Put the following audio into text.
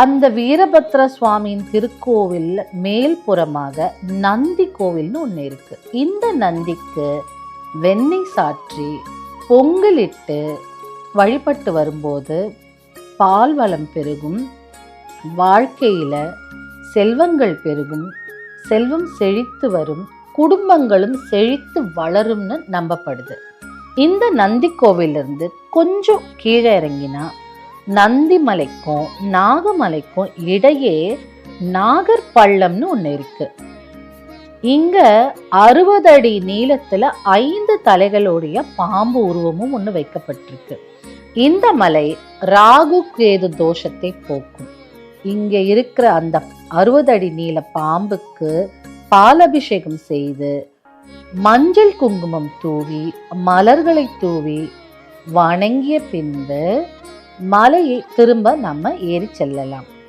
அந்த வீரபத்ர சுவாமியின் திருக்கோவில் மேல்புறமாக நந்தி கோவில்னு ஒன்று இருக்கு. இந்த நந்திக்கு வெண்ணெய் சாற்றி பொங்கலிட்டு வழிபட்டு வரும்போது பால் வளம் பெருகும். வாழ்க்கையில் செல்வங்கள் பெருகும். செல்வம் செழித்து வரும். குடும்பங்களும் செழித்து வளரும்னு நம்பப்படுது. இந்த நந்தி கோவிலிருந்து கொஞ்சம் கீழே இறங்கினா நந்திமலைக்கும் நாகமலைக்கும் இடையே நாகர் பள்ளம்னு ஒன்று இருக்கு. இங்க அறுபது அடி நீளத்துல ஐந்து தலைகளுடைய பாம்பு உருவமும் ஒன்று வைக்கப்பட்டிருக்கு. இந்த மலை ராகு கேது தோஷத்தை போக்கும். இங்க இருக்கிற அந்த அறுபது அடி நீள பாம்புக்கு பாலபிஷேகம் செய்து மஞ்சள் குங்குமம் தூவி மலர்களை தூவி வணங்கிய பின்பு மலையை திரும்ப நம்ம ஏறி செல்லலாம்.